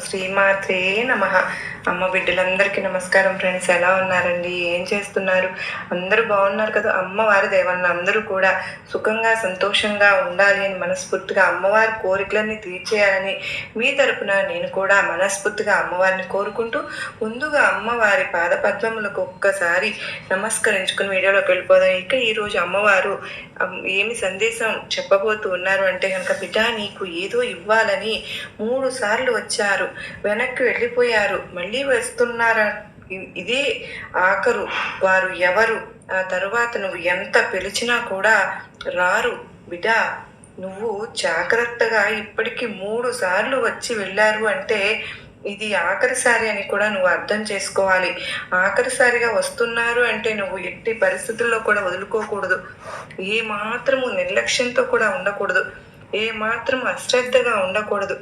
శ్రీమాత్రే నమ. అమ్మ బిడ్డలందరికీ నమస్కారం ఫ్రెండ్స్ ఎలా ఉన్నారండి? ఏం చేస్తున్నారు? అందరూ బాగున్నారు కదా? అమ్మవారి దేవన్న అందరూ కూడా సుఖంగా సంతోషంగా ఉండాలి అని మనస్ఫూర్తిగా అమ్మవారి కోరికలన్నీ తీర్చేయాలని మీ తరపున నేను కూడా మనస్ఫూర్తిగా అమ్మవారిని కోరుకుంటూ ముందుగా అమ్మవారి పాదపద్మములకు ఒక్కసారి నమస్కరించుకుని వీడియోలోకి వెళ్ళిపోదాం. ఇక ఈరోజు అమ్మవారు ఏమి సందేశం చెప్పబోతూ ఉన్నారు అంటే కనుక బిడ్డ నీకు ఏదో ఇవ్వాలని మూడు సార్లు వచ్చారు. వెనక్కి వెళ్ళిపోయారు. మళ్ళీ వస్తున్నారా. ఇదే ఆఖరు. వారు ఎవరు? ఆ తరువాత నువ్వు ఎంత పిలిచినా కూడా రారు. బిడా నువ్వు జాగ్రత్తగా ఇప్పటికి మూడు సార్లు వచ్చి వెళ్ళారు అంటే ఇది ఆఖరిసారి అని కూడా నువ్వు అర్థం చేసుకోవాలి. ఆఖరిసారిగా వస్తున్నారు అంటే నువ్వు ఎట్టి పరిస్థితుల్లో కూడా వదులుకోకూడదు. ఏ మాత్రము నిర్లక్ష్యంతో కూడా ఉండకూడదు. ఏ మాత్రం అశ్రద్ధగా ఉండకూడదు.